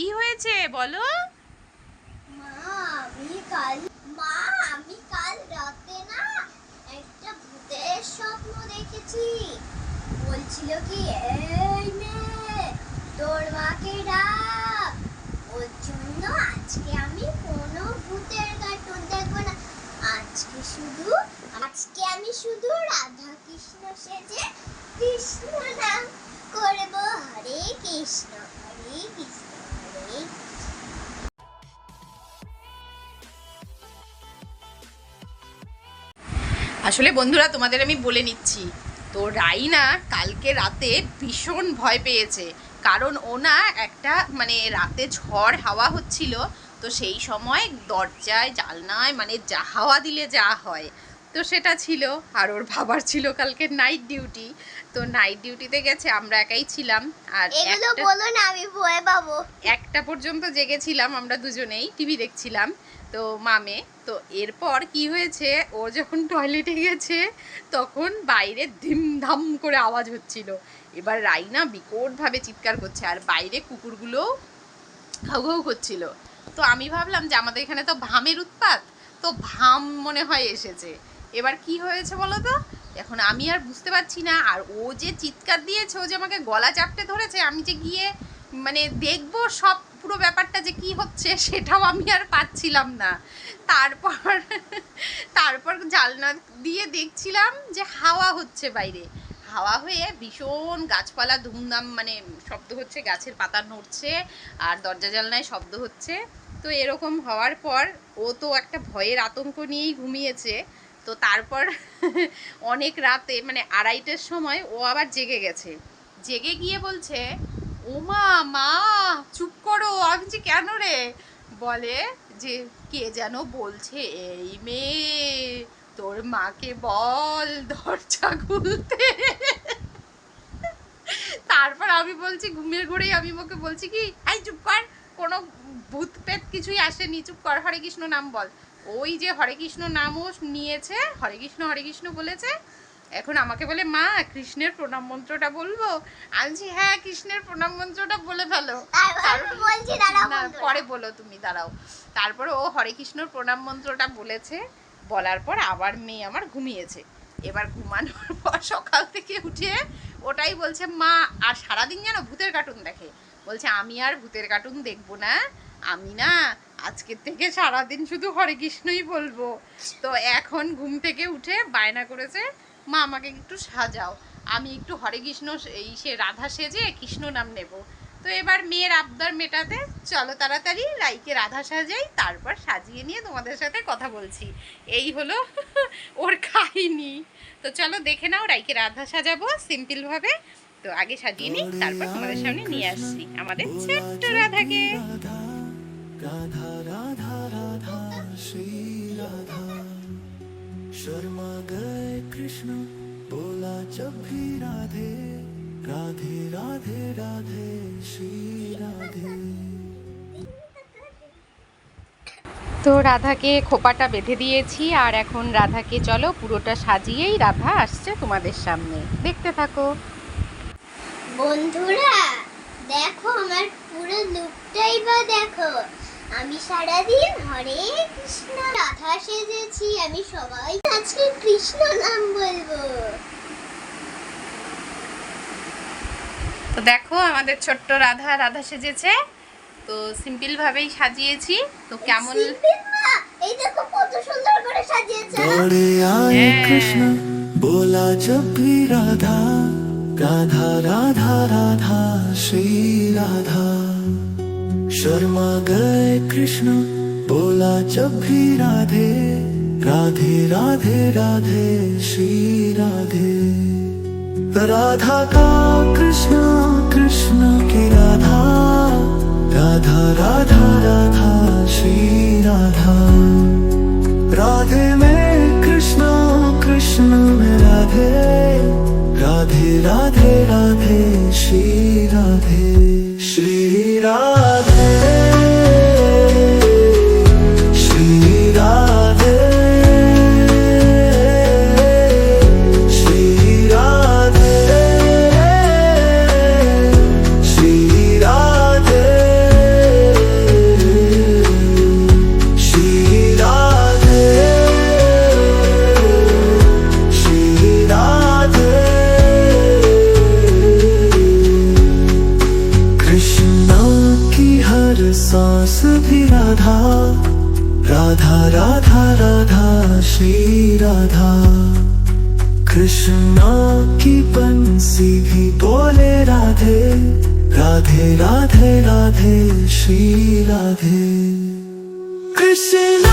কি হয়েছে বলো? মা, আমি কাল, মা, আমি কাল রাতে না একটা ভূতের স্বপ্ন দেখেছি। বলছিল কি, এই আসলে বন্ধুরা তোমাদের আমি বলে নিচ্ছি তো রাইনা কালকে রাতে ভীষণ ভয় পেয়েছে। কারণ ও না একটা মানে রাতে ঝড় হাওয়া হচ্ছিল তো সেই সময় দরজায় জালনায় মানে যা হাওয়া দিলে যা হয়। তো সেটা ছিল আর ওর বাবার ছিল কালকে নাইট ডিউটি তো নাইট ডিউটিতে গেছে আমরা একাই ছিলাম আর এগুলো একটা- বলো না আমি ভয় পাবো। একটা পর্যন্ত জেগেছিলাম আমরা দুজনেই টিভি দেখছিলাম। তো মামে, তো এরপর কি হয়েছে? ও যখন টয়লেটে গেছে, তখন বাইরে ধিমধাম করে আওয়াজ হচ্ছিল। এবার রাইনা বিকটভাবে চিৎকার করছে আর বাইরে কুকুরগুলো ঘাউ ঘাউ করছিল। তো আমি ভাবলাম যে আমাদের এখানে তো ভামের উৎপাত, তো ভাম মনে হয় এসেছে। এবার কি হয়েছে বলো তো? এখন আমি আর বুঝতে পারছি না। আর ও যে চিৎকার দিয়েছে, ও যে আমাকে গলা চাপটে ধরেছে, আমি যে গিয়ে মানে দেখব সব পুরো ব্যাপারটা যে কি হচ্ছে সেটাও আমি আর পাচ্ছিলাম না। তারপর তারপর জালনা দিয়ে দেখছিলাম যে হাওয়া হচ্ছে বাইরে। হাওয়া হয়ে ভীষণ গাছপালা ধুমধাম মানে শব্দ হচ্ছে, গাছের পাতা নড়ছে, আর দরজা জালনায় শব্দ হচ্ছে। তো এরকম হওয়ার পর ও তো একটা ভয়ের আতঙ্ক নিয়েই ঘুমিয়েছে। তো তারপর অনেক রাতে মানে আড়াইটের সময় ও আবার জেগে গেছে। জেগে গিয়ে বলছে ওমা, মা, চুপ করো, আমি যে কেন রে? বলে যে, কে যেন বলছে, এই মেয়ে, তোর মাকে বল দরজা খুলতে। তারপর আমি বলছি, ঘুমের ঘুরেই আমি ওকে বলছি কি আই চুপ কর, কোনো ভূত পেত কিছুই আসেনি, চুপ কর, হরে কৃষ্ণ নাম বল। ওই যে হরে কৃষ্ণ নামও নিয়েছে, হরে কৃষ্ণ হরে কৃষ্ণ বলেছে এখন আমাকে বলে মা কৃষ্ণের প্রণাম মন্ত্রটা বলব? বলছি, হ্যাঁ কৃষ্ণের প্রণাম মন্ত্রটা বলে ফেলো। পরে বলো তুমি দাঁড়াও। তারপরে ও হরে কৃষ্ণর প্রণাম মন্ত্রটা বলেছে। বলার পর আবার মেয়ে আমার ঘুমিয়েছে। এবার ঘুমানোর পর সকাল থেকে উঠে ওটাই বলছে মা আর সারাদিন যেন ভূতের কার্টুন দেখে। বলছে আমি আর ভূতের কার্টুন দেখব না। আমি না আজকের থেকে সারাদিন শুধু হরে কৃষ্ণই বলব। তো এখন ঘুম থেকে উঠে বায়না করেছে মা, আমাকে একটু সাজাও। আমি একটু হরে কৃষ্ণ এই সে রাধা সেজে কৃষ্ণ নাম নেব। তো এবার মেয়ের আবদার মেটাতে চলো তাড়াতাড়ি রাইকে রাধা সাজাই, তারপর সাজিয়ে নিয়ে তোমাদের সাথে কথা বলছি। এই হলো ওর কাহিনি। তো চলো দেখে নাও রাইকে রাধা সাজাবো সিম্পলভাবে তো আগে সাজিয়ে নিই, তারপর তোমাদের সামনে নিয়ে আসছি। আমাদের ছোট্ট রাধাকে। রাধা রাধা রাধা, শ্রী রাধা। शर्मा गए कृष्ण बोला जब भी राधे राधे राधे राधे श्री राधे তো রাধাকে খোপাটা বেঁধে দিয়েছি আর এখন রাধাকে চলো পুরোটা সাজিয়েই রাধা আসছে তোমাদের সামনে দেখতে থাকো বন্ধুরা দেখো আমার পুরো লুকটাই বা দেখো আমি সারাদিন হরে কৃষ্ণ রাধা সেজেছি আমি সবাই আজকে কৃষ্ণ নাম বলব। তো দেখো আমাদের ছোট্ট রাধা রাধা সেজেছে। তো সিম্পল ভাবেই সাজিয়েছি। তো কেমন এই দেখো কত সুন্দর করে সাজিয়েছে। হ্যাঁ। কৃষ্ণ বোলা জপি রাধা রাধা রাধা রাধা শ্রী রাধা। शर्मा गए कृष्ण, बोला जब भी राधे राधे राधे राधे, श्री राधे। राधा का कृष्ण कृष्ण की राधा राधा राधा राधा, श्री राधा। राधे में कृष्ण कृष्ण में राधे राधे राधे राधे, श्री राधे। श्री राधे। राधा राधा राधा, श्री राधा। कृष्णा की बंसी भी बोले राधे राधे राधे राधे, श्री राधे। कृष्ण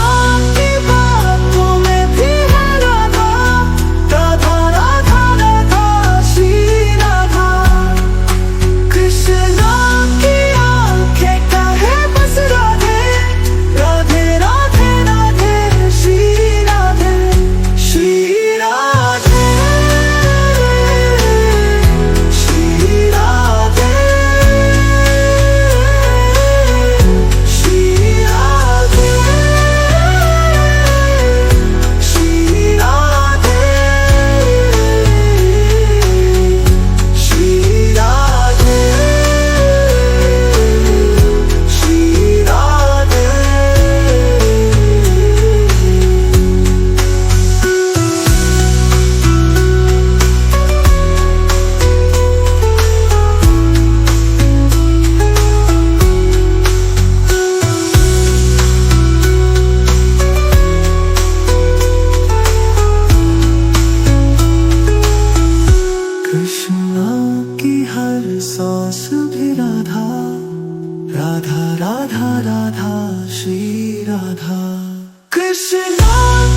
রাধা রাধা রাধা শ্রী রাধা। কৃষ্ণ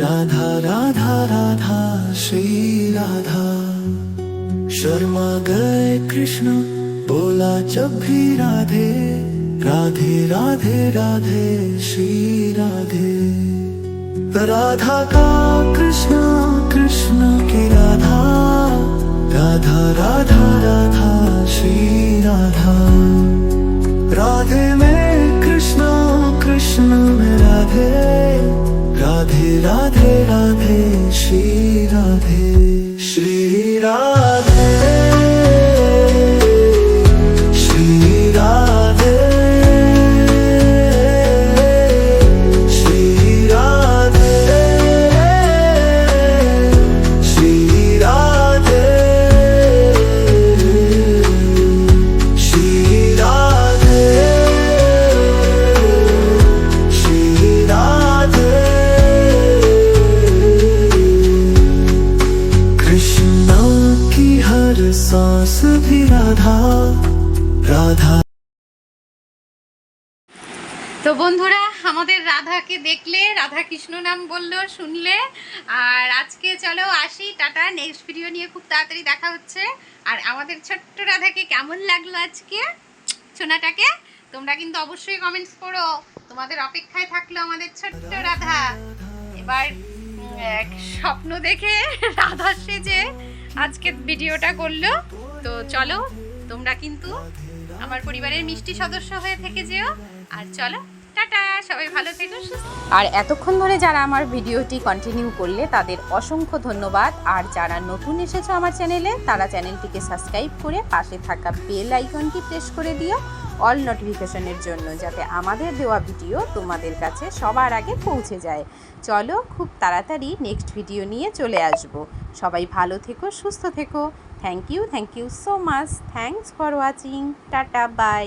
राधा राधा राधा, श्री राधा। शर्मा गए कृष्ण, बोला जब भी राधे राधे राधे राधे, श्री राधे। राधा का कृष्ण कृष्ण की राधा। राधे রাধাকে দেখলে রাধা কৃষ্ণ নাম বলল, শুনলে। আর আজকে চলো আসি টাটা নেক্সট ভিডিও নিয়ে খুব তাড়াতাড়ি দেখা হচ্ছে। আর আমাদের ছোট্ট রাধাকে কেমন লাগল আজকে? সোনাটাকে? তোমরা কিন্তু অবশ্যই কমেন্টস করো। তোমাদের অপেক্ষায় থাকল আমাদের ছোট্ট রাধা। এবার স্বপ্ন দেখে রাধা সেজে আজকে ভিডিওটা করল। তো চলো, তোমরা কিন্তু আমার পরিবারের মিষ্টি সদস্য হয়ে থেকে যেও। আর চলো টাটা, সবাই ভালো আর এতক্ষণ ধরে যারা আমার ভিডিওটি কন্টিনিউ করলে তাদের অসংখ্য ধন্যবাদ। আর যারা নতুন এসেছ আমার চ্যানেলে, তারা চ্যানেলটিকে সাবস্ক্রাইব করে পাশে থাকা বেল আইকনটি প্রেস করে দিও অল নোটিফিকেশনের জন্য, যাতে আমাদের দেওয়া ভিডিও তোমাদের কাছে সবার আগে পৌঁছে যায়। চলো খুব তাড়াতাড়ি নেক্সট ভিডিও নিয়ে চলে আসব। সবাই ভালো থেকো, সুস্থ থেকো। Thank you thank you so much thanks for watching tata bye